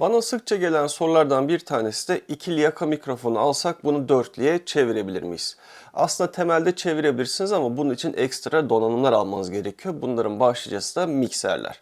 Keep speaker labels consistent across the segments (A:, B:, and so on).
A: Bana sıkça gelen sorulardan bir tanesi de ikili yaka mikrofonu alsak bunu dörtlüye çevirebilir miyiz? Aslında temelde çevirebilirsiniz ama bunun için ekstra donanımlar almanız gerekiyor. Bunların başlıcası da mikserler.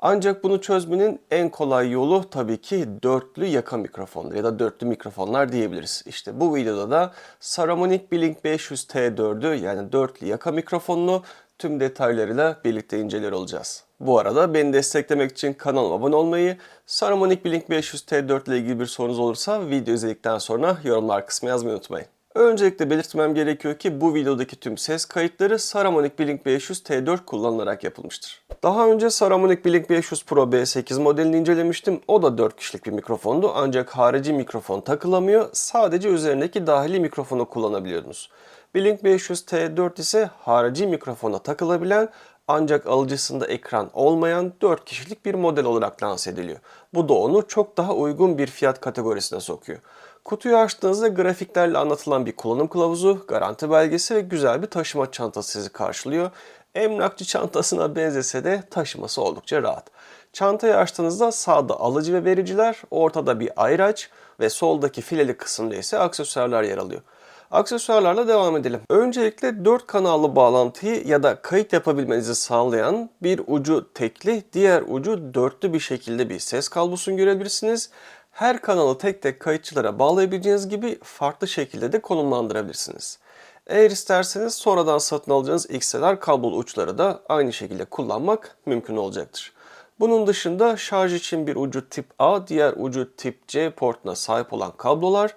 A: Ancak bunu çözmenin en kolay yolu tabii ki dörtlü yaka mikrofonlar ya da dörtlü mikrofonlar diyebiliriz. İşte bu videoda da Saramonic Blink 500 T4'ü yani dörtlü yaka mikrofonunu tüm detaylarıyla birlikte inceler olacağız. Bu arada beni desteklemek için kanalıma abone olmayı, Saramonic Blink 500 T4 ile ilgili bir sorunuz olursa video izledikten sonra yorumlar kısmına yazmayı unutmayın. Öncelikle belirtmem gerekiyor ki bu videodaki tüm ses kayıtları Saramonic Blink 500 T4 kullanılarak yapılmıştır. Daha önce Saramonic Blink 500 Pro B8 modelini incelemiştim. O da 4 kişilik bir mikrofondu ancak harici mikrofon takılamıyor. Sadece üzerindeki dahili mikrofonu kullanabiliyordunuz. Blink 500 T4 ise harici mikrofona takılabilen ancak alıcısında ekran olmayan 4 kişilik bir model olarak lanse ediliyor. Bu da onu çok daha uygun bir fiyat kategorisine sokuyor. Kutuyu açtığınızda grafiklerle anlatılan bir kullanım kılavuzu, garanti belgesi ve güzel bir taşıma çantası sizi karşılıyor. Emlakçı çantasına benzese de taşıması oldukça rahat. Çantayı açtığınızda sağda alıcı ve vericiler, ortada bir ayraç ve soldaki fileli kısımda ise aksesuarlar yer alıyor. Aksesuarlarla devam edelim. Öncelikle 4 kanallı bağlantıyı ya da kayıt yapabilmenizi sağlayan bir ucu tekli, diğer ucu dörtlü bir şekilde bir ses kablosunu görebilirsiniz. Her kanalı tek tek kayıtçılara bağlayabileceğiniz gibi farklı şekilde de konumlandırabilirsiniz. Eğer isterseniz sonradan satın alacağınız XLR kablolu uçları da aynı şekilde kullanmak mümkün olacaktır. Bunun dışında şarj için bir ucu tip A, diğer ucu tip C portuna sahip olan kablolar,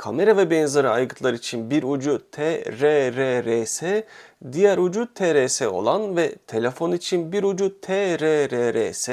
A: kamera ve benzeri aygıtlar için bir ucu TRRRS, diğer ucu TRS olan ve telefon için bir ucu TRRRS,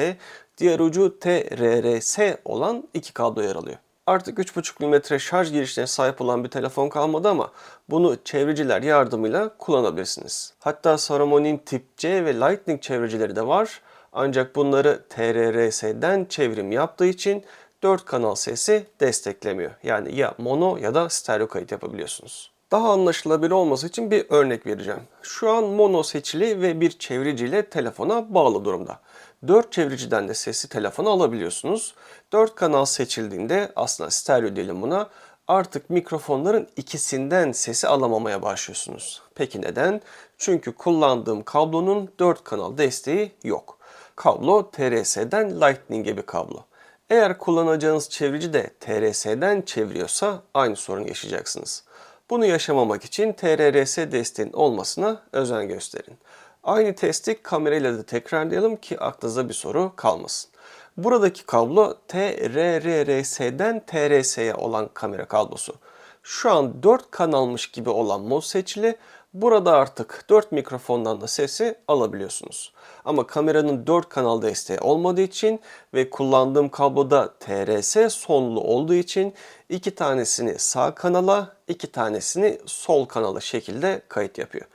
A: diğer ucu TRRS olan iki kablo yer alıyor. Artık 3.5 mm şarj girişine sahip olan bir telefon kalmadı ama bunu çevreciler yardımıyla kullanabilirsiniz. Hatta Saramonin Tip C ve Lightning çevrecileri de var. Ancak bunları TRRS'den çevrim yaptığı için 4 kanal sesi desteklemiyor. Yani ya mono ya da stereo kayıt yapabiliyorsunuz. Daha anlaşılabilir olması için bir örnek vereceğim. Şu an mono seçili ve bir çevriciyle telefona bağlı durumda. 4 çevriciden de sesi telefona alabiliyorsunuz. 4 kanal seçildiğinde aslında stereo diyelim buna artık mikrofonların ikisinden sesi alamamaya başlıyorsunuz. Peki neden? Çünkü kullandığım kablonun 4 kanal desteği yok. Kablo TRS'den Lightning'e bir kablo. Eğer kullanacağınız çevirici de TRS'den çeviriyorsa aynı sorun yaşayacaksınız. Bunu yaşamamak için TRRS desteğinin olmasına özen gösterin. Aynı testi kamerayla da tekrarlayalım ki aklınıza bir soru kalmasın. Buradaki kablo TRRS'den TRS'ye olan kamera kablosu. Şu an 4 kanalmış gibi olan mod seçili. Burada artık 4 mikrofondan da sesi alabiliyorsunuz. Ama kameranın 4 kanal desteği olmadığı için ve kullandığım kabloda TRS sonlu olduğu için iki tanesini sağ kanala, iki tanesini sol kanala şekilde kayıt yapıyor.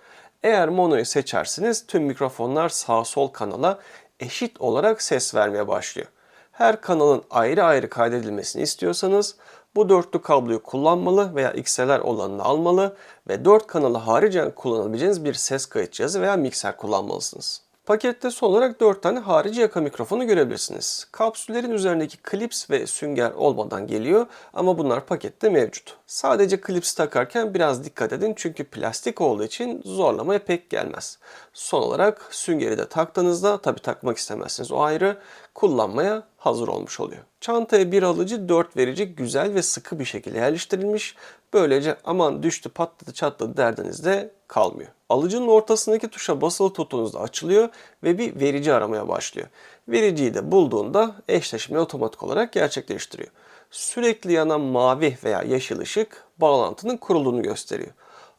A: Eğer monoyu seçerseniz tüm mikrofonlar sağ sol kanala eşit olarak ses vermeye başlıyor. Her kanalın ayrı ayrı kaydedilmesini istiyorsanız bu dörtlü kabloyu kullanmalı veya XLR olanını almalı ve 4 kanalı haricen kullanabileceğiniz bir ses kayıt cihazı veya mikser kullanmalısınız. Pakette son olarak 4 tane harici yaka mikrofonu görebilirsiniz. Kapsüllerin üzerindeki klips ve sünger olmadan geliyor ama bunlar pakette mevcut. Sadece klips takarken biraz dikkat edin çünkü plastik olduğu için zorlamaya pek gelmez. Son olarak süngeri de taktığınızda tabi takmak istemezsiniz o ayrı kullanmaya hazır olmuş oluyor. Çantaya bir alıcı 4 verici güzel ve sıkı bir şekilde yerleştirilmiş. Böylece aman düştü patladı çatladı derdiniz de kalmıyor. Alıcının ortasındaki tuşa basılı tuttuğunuzda açılıyor ve bir verici aramaya başlıyor. Vericiyi de bulduğunda eşleşmeyi otomatik olarak gerçekleştiriyor. Sürekli yanan mavi veya yeşil ışık bağlantının kurulduğunu gösteriyor.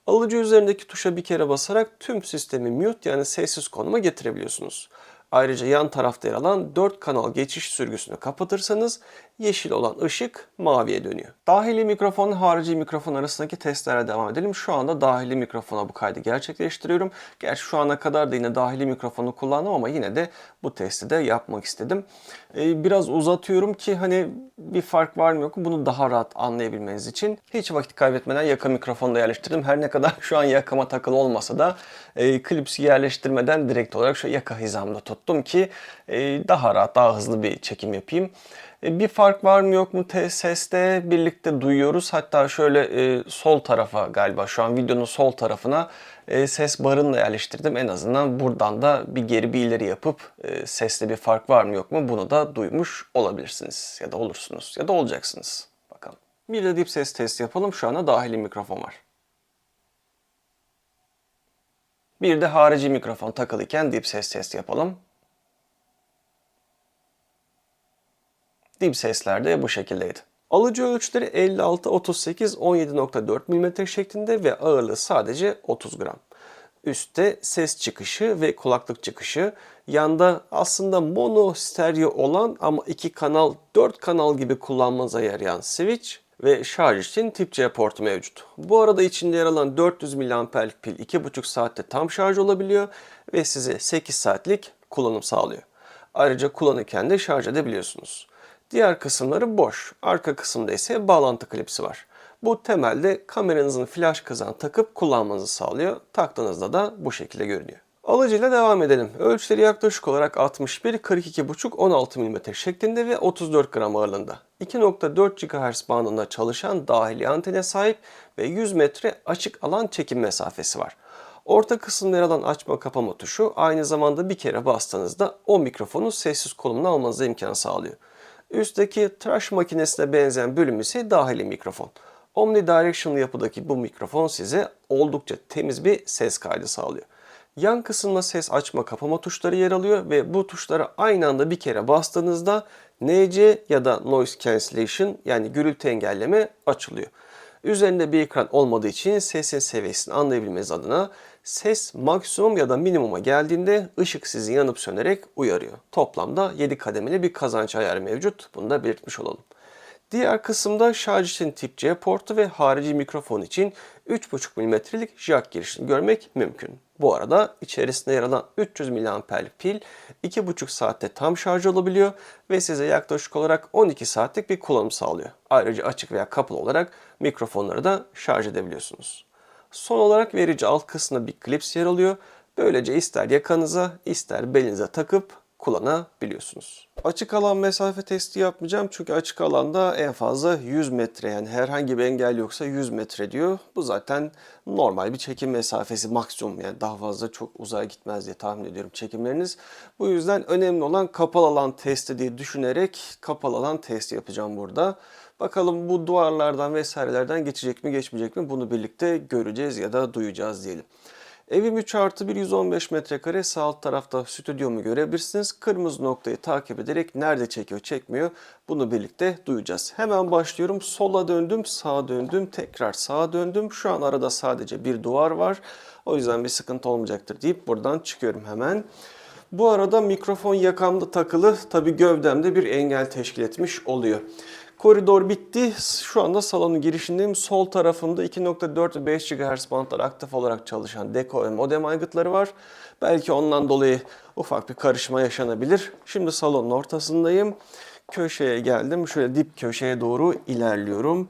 A: Alıcı üzerindeki tuşa bir kere basarak tüm sistemi mute yani sessiz konuma getirebiliyorsunuz. Ayrıca yan tarafta yer alan 4 kanal geçiş sürgüsünü kapatırsanız yeşil olan ışık maviye dönüyor. Dahili mikrofon harici mikrofon arasındaki testlere devam edelim. Şu anda dahili mikrofona bu kaydı gerçekleştiriyorum. Gerçi şu ana kadar da yine dahili mikrofonu kullandım ama yine de bu testi de yapmak istedim. Ee, biraz uzatıyorum ki hani bir fark var mı yok mu bunu daha rahat anlayabilmeniz için. Hiç vakit kaybetmeden yaka mikrofonu da yerleştirdim. Her ne kadar şu an yakama takılı olmasa da e, klipsi yerleştirmeden direkt olarak şu yaka hizamda tuttum ki e, daha rahat, daha hızlı bir çekim yapayım. E, Bir fark var mı yok mu te- seste birlikte duyuyoruz. Hatta şöyle e, sol tarafa galiba şu an videonun sol tarafına e, ses barını da yerleştirdim. En azından buradan da bir geri bir ileri yapıp e, seste bir fark var mı yok mu bunu da duymuş olabilirsiniz. Ya da olursunuz ya da olacaksınız. Bakalım. Bir de dip ses testi yapalım. Şu anda dahili mikrofon var. Bir de harici mikrofon takılıyken dip ses testi yapalım. Dip sesler de bu şekildeydi. Alıcı ölçüleri 56, 38, 17.4 mm şeklinde ve ağırlığı sadece 30 gram. Üstte ses çıkışı ve kulaklık çıkışı. Yanda aslında mono stereo olan ama iki kanal, 4 kanal gibi kullanmanıza yarayan switch ve şarj için tip C portu mevcut. Bu arada içinde yer alan 400 mAh'lik pil 2,5 saatte tam şarj olabiliyor ve size 8 saatlik kullanım sağlıyor. Ayrıca kullanırken de şarj edebiliyorsunuz. Diğer kısımları boş. Arka kısımda ise bağlantı klipsi var. Bu temelde kameranızın flash kazan takıp kullanmanızı sağlıyor. Taktığınızda da bu şekilde görünüyor. Alıcıyla devam edelim. Ölçüleri yaklaşık olarak 61, 42,5, 16 mm şeklinde ve 34 gram ağırlığında. 2.4 GHz bandında çalışan dahili antene sahip ve 100 metre açık alan çekim mesafesi var. Orta kısımda yer alan açma kapama tuşu aynı zamanda bir kere bastığınızda o mikrofonu sessiz konumuna almanıza imkan sağlıyor. Üstteki tıraş makinesine benzeyen bölüm ise dahili mikrofon. Omnidirectional yapıdaki bu mikrofon size oldukça temiz bir ses kaydı sağlıyor. Yan kısımda ses açma kapama tuşları yer alıyor ve bu tuşlara aynı anda bir kere bastığınızda NC ya da Noise Cancellation yani gürültü engelleme açılıyor. Üzerinde bir ekran olmadığı için sesin seviyesini anlayabilmeniz adına ses maksimum ya da minimuma geldiğinde ışık sizi yanıp sönerek uyarıyor. Toplamda 7 kademeli bir kazanç ayarı mevcut. Bunu da belirtmiş olalım. Diğer kısımda şarj için tip C portu ve harici mikrofon için 3.5 mm'lik jack girişini görmek mümkün. Bu arada içerisinde yer alan 300 mAh'lik pil 2.5 saatte tam şarj olabiliyor ve size yaklaşık olarak 12 saatlik bir kullanım sağlıyor. Ayrıca açık veya kapalı olarak mikrofonları da şarj edebiliyorsunuz. Son olarak verici alt kısmında bir klips yer alıyor. Böylece ister yakanıza ister belinize takıp kullanabiliyorsunuz. Açık alan mesafe testi yapmayacağım çünkü açık alanda en fazla 100 metre yani herhangi bir engel yoksa 100 metre diyor. Bu zaten normal bir çekim mesafesi maksimum yani daha fazla çok uzağa gitmez diye tahmin ediyorum çekimleriniz. Bu yüzden önemli olan kapalı alan testi diye düşünerek kapalı alan testi yapacağım burada. Bakalım bu duvarlardan vesairelerden geçecek mi geçmeyecek mi bunu birlikte göreceğiz ya da duyacağız diyelim. Evim 3 artı 1 115 metrekare sağ alt tarafta stüdyomu görebilirsiniz. Kırmızı noktayı takip ederek nerede çekiyor çekmiyor bunu birlikte duyacağız. Hemen başlıyorum. Sola döndüm, sağa döndüm, tekrar sağa döndüm. Şu an arada sadece bir duvar var. O yüzden bir sıkıntı olmayacaktır deyip buradan çıkıyorum hemen. Bu arada mikrofon yakamda takılı. Tabi gövdemde bir engel teşkil etmiş oluyor. Koridor bitti. Şu anda salonun girişindeyim. Sol tarafımda 2.4 ve 5 GHz bantlar aktif olarak çalışan deko ve modem aygıtları var. Belki ondan dolayı ufak bir karışma yaşanabilir. Şimdi salonun ortasındayım. Köşeye geldim. Şöyle dip köşeye doğru ilerliyorum.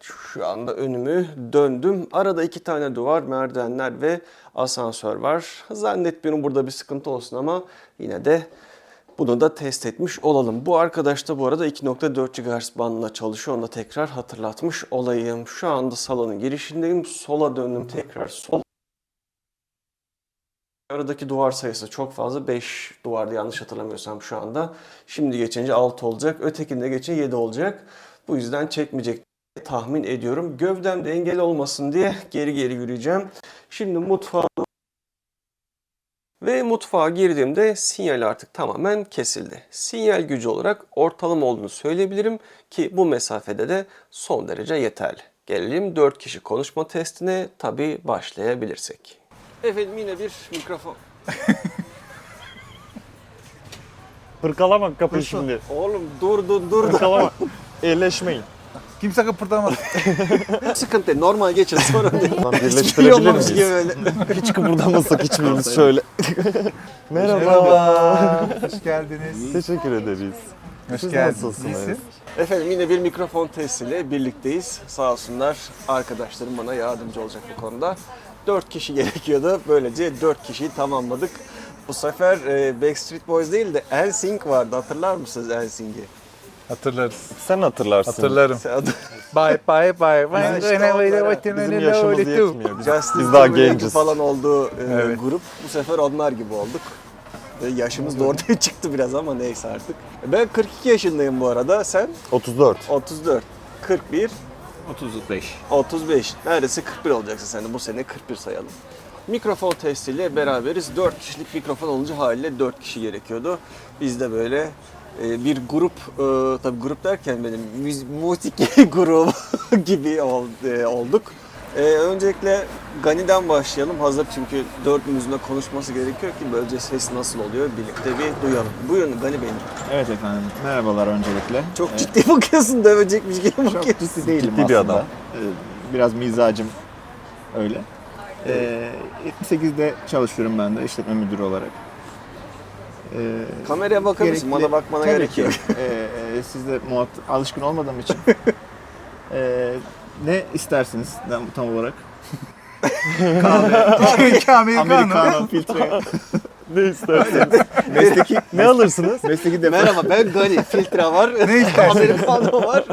A: Şu anda önümü döndüm. Arada iki tane duvar, merdivenler ve asansör var. Zannetmiyorum burada bir sıkıntı olsun ama yine de bunu da test etmiş olalım. Bu arkadaş da bu arada 2.4 GHz bandında çalışıyor. Onu da tekrar hatırlatmış olayım. Şu anda salonun girişindeyim. Sola döndüm tekrar sol. Aradaki duvar sayısı çok fazla. 5 duvarda yanlış hatırlamıyorsam şu anda. Şimdi geçince 6 olacak. Ötekinde geçince 7 olacak. Bu yüzden çekmeyecek tahmin ediyorum. Gövdemde engel olmasın diye geri geri yürüyeceğim. Şimdi mutfağa ve mutfağa girdiğimde sinyal artık tamamen kesildi. Sinyal gücü olarak ortalama olduğunu söyleyebilirim ki bu mesafede de son derece yeterli. Gelelim 4 kişi konuşma testine tabi başlayabilirsek. Efendim yine bir mikrofon.
B: Hırkalama kapıyı şimdi.
A: Oğlum dur dur dur.
B: Hırkalama. Elleşmeyin.
C: Kimse kıpırdamaz.
A: Sıkıntı değil normal geçin sorun değil.
B: Lan
A: şey
B: birleştirebilir
A: olmamış gibi
B: miyiz?
A: böyle.
B: Hiç kıpırdamasak hiçbirimiz şöyle. Merhaba.
C: Hoş geldiniz.
B: Teşekkür ederiz.
C: Hoş
B: Siz
C: geldiniz.
B: nasılsınız?
C: İyisin?
A: Efendim yine bir mikrofon testiyle birlikteyiz. Sağ olsunlar arkadaşlarım bana yardımcı olacak bu konuda. 4 kişi gerekiyordu. Böylece 4 kişiyi tamamladık. Bu sefer e, Backstreet Boys değil de NSYNC vardı. Hatırlar mısınız NSYNC'i?
C: Hatırlarız.
B: Sen hatırlarsın.
C: Hatırlarım.
A: Sen adı-
C: Bye bye bye.
A: Ya işte onlara
B: Bizim yaşımız yetmiyor.
A: Justin
B: Biz daha genciz.
A: falan olduğu e,
C: Evet.
A: grup bu sefer onlar gibi olduk. Ve yaşımız da ortaya çıktı biraz ama neyse artık. Ben 42 yaşındayım bu arada. Sen
B: 34.
A: 34, 41,
D: 35.
A: 35. Neredeyse 41 olacaksın sen de. Bu sene 41 sayalım. Mikrofon testiyle beraberiz. 4 kişilik mikrofon olunca haliyle 4 kişi gerekiyordu. Biz de böyle e, bir grup, e, tabii grup derken benim müzik, grubu gibi ol- e, olduk. E, öncelikle Gani'den başlayalım. Hazır çünkü dördümüzün de konuşması gerekiyor ki böylece ses nasıl oluyor birlikte bir duyalım. Buyurun Gani Bey'im.
D: Evet efendim. Merhabalar öncelikle.
A: Çok
D: Ee,
A: ciddi bakıyorsun dövecekmiş gibi
D: çok
A: bakıyorsun.
D: ciddi değilim
B: Ciddi bir
D: aslında.
B: adam.
D: Ee, Biraz mizacım öyle. Ee, 78'de çalışıyorum ben de işletme müdürü olarak. Ee,
A: Kameraya bakar mısın? Bana bakmana
D: Tabii
A: gerek
D: ki.
A: yok.
D: Ee, e, siz de muhat alışkın olmadığım için. Ee, ne istersiniz tam, tam olarak?
C: Amerikano.
D: Americano filtre.
B: Ne istersen.
D: mesleki,
B: ne alırsınız?
D: mesleki defa.
A: Merhaba ben Gani. Filtre var.
C: Ne istersin?
A: Americano var.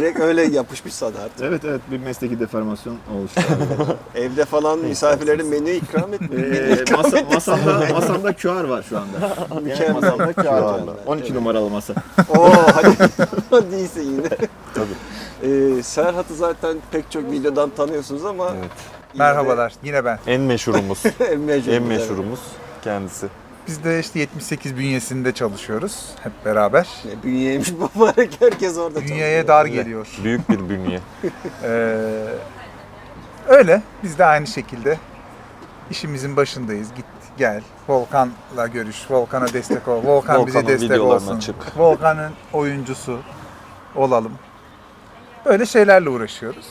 A: Direkt öyle yapışmış sana artık.
D: Evet evet bir mesleki deformasyon oluştu.
A: Evde falan misafirlerin menü ikram etmiyor. Menü
D: Ee,
A: ikram
D: masa,
A: etmiyor.
D: masamda, masamda QR var şu anda. Yani
A: Mükemmel.
D: masamda QR var.
A: Mükemmel.
D: 12 numaralı masa.
A: Oo hadi. iyisin yine. Tabii. Ee, Serhat'ı zaten pek çok videodan tanıyorsunuz ama
B: Evet.
A: yine de
C: Merhabalar. Yine ben.
B: En meşhurumuz.
A: en meşhur.
B: en meşhurumuz kendisi.
C: Biz de işte 78 bünyesinde çalışıyoruz hep beraber.
A: Ne bünyeymiş mübarek herkes orada
C: Dünyaya
A: çalışıyor.
C: dar geliyor.
B: Büyük bir bünye.
C: Ee, öyle. Biz de aynı şekilde işimizin başındayız. Git gel. Volkan'la görüş. Volkan'a destek ol. Volkan bize
B: Volkan'ın
C: destek
B: videolarına
C: olsun.
B: çık.
C: Volkan'ın oyuncusu olalım. Böyle şeylerle uğraşıyoruz.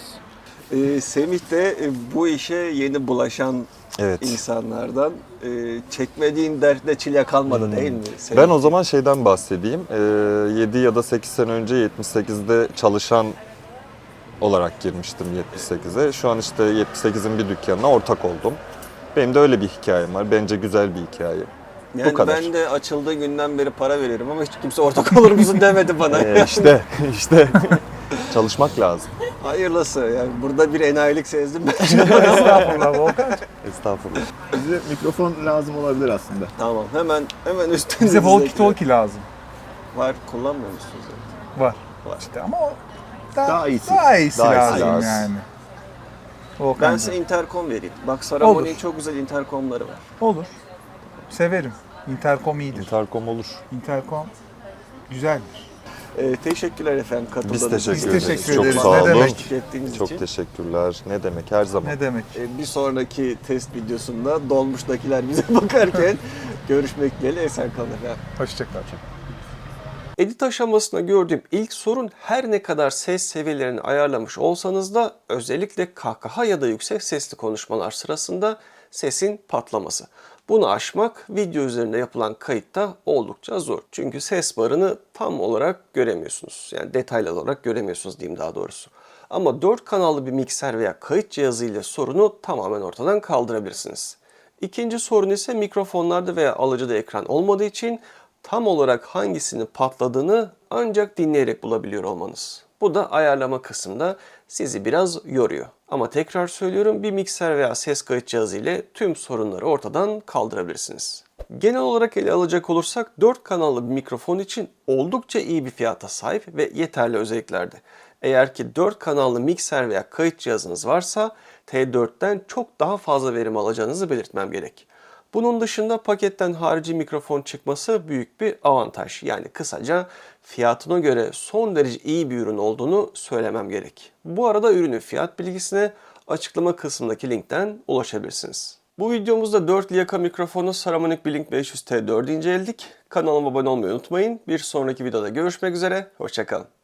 A: Ee, Semih de e, bu işe yeni bulaşan
B: Evet.
A: insanlardan. Ee, çekmediğin dertte çile kalmadı
B: Hmm.
A: değil mi? Semih?
B: Ben o zaman şeyden bahsedeyim. Ee, 7 ya da 8 sene önce 78'de çalışan olarak girmiştim 78'e. Şu an işte 78'in bir dükkanına ortak oldum. Benim de öyle bir hikayem var. Bence güzel bir hikaye.
A: yani
B: bu kadar.
A: ben de açıldığı günden beri para veririm ama hiç kimse ortak olur musun demedi bana.
B: Ee, işte, işte çalışmak lazım.
A: Hayırlısı yani burada bir enayilik sezdim ben.
C: Estağfurullah Volkan.
B: Estağfurullah.
D: Bize mikrofon lazım olabilir aslında.
A: tamam hemen hemen üstünüze
C: Bize walkie talkie lazım.
A: Var kullanmıyor musunuz? yani?
C: Var.
A: Var.
C: İşte ama o daha,
D: Daha iyisi.
C: Daha iyisi
B: Daha iyisi
C: lazım
B: lazım.
C: yani.
A: Ben
C: Volkan.
A: size intercom vereyim. Bak Saramoni'nin çok güzel intercomları var.
C: Olur. Severim. Intercom iyidir.
B: Intercom olur.
C: Intercom güzeldir.
A: Ee, teşekkürler efendim katıldığınız
B: Biz teşekkür
C: Biz
B: ederiz.
C: teşekkür
B: Çok
C: ederiz.
B: sağ
C: Ne
B: olun.
C: demek?
A: Ettiğiniz
B: Çok
A: için.
B: teşekkürler. Ne demek her zaman.
C: Ne demek?
A: Ee, bir sonraki test videosunda dolmuştakiler bize bakarken görüşmek dileğiyle esen kalın efendim.
C: Hoşçakal.
A: Edit aşamasında gördüğüm ilk sorun her ne kadar ses seviyelerini ayarlamış olsanız da özellikle kahkaha ya da yüksek sesli konuşmalar sırasında sesin patlaması. Bunu aşmak video üzerinde yapılan kayıtta oldukça zor. Çünkü ses barını tam olarak göremiyorsunuz. Yani detaylı olarak göremiyorsunuz diyeyim daha doğrusu. Ama 4 kanallı bir mikser veya kayıt cihazı ile sorunu tamamen ortadan kaldırabilirsiniz. İkinci sorun ise mikrofonlarda veya alıcıda ekran olmadığı için tam olarak hangisinin patladığını ancak dinleyerek bulabiliyor olmanız. Bu da ayarlama kısmında sizi biraz yoruyor. Ama tekrar söylüyorum bir mikser veya ses kayıt cihazı ile tüm sorunları ortadan kaldırabilirsiniz. Genel olarak ele alacak olursak 4 kanallı bir mikrofon için oldukça iyi bir fiyata sahip ve yeterli özelliklerde. Eğer ki 4 kanallı mikser veya kayıt cihazınız varsa T4'ten çok daha fazla verim alacağınızı belirtmem gerek. Bunun dışında paketten harici mikrofon çıkması büyük bir avantaj. Yani kısaca fiyatına göre son derece iyi bir ürün olduğunu söylemem gerek. Bu arada ürünün fiyat bilgisine açıklama kısmındaki linkten ulaşabilirsiniz. Bu videomuzda 4 Lyaka mikrofonu Saramonic Blink 500 T4'ü inceledik. Kanalıma abone olmayı unutmayın. Bir sonraki videoda görüşmek üzere. Hoşçakalın.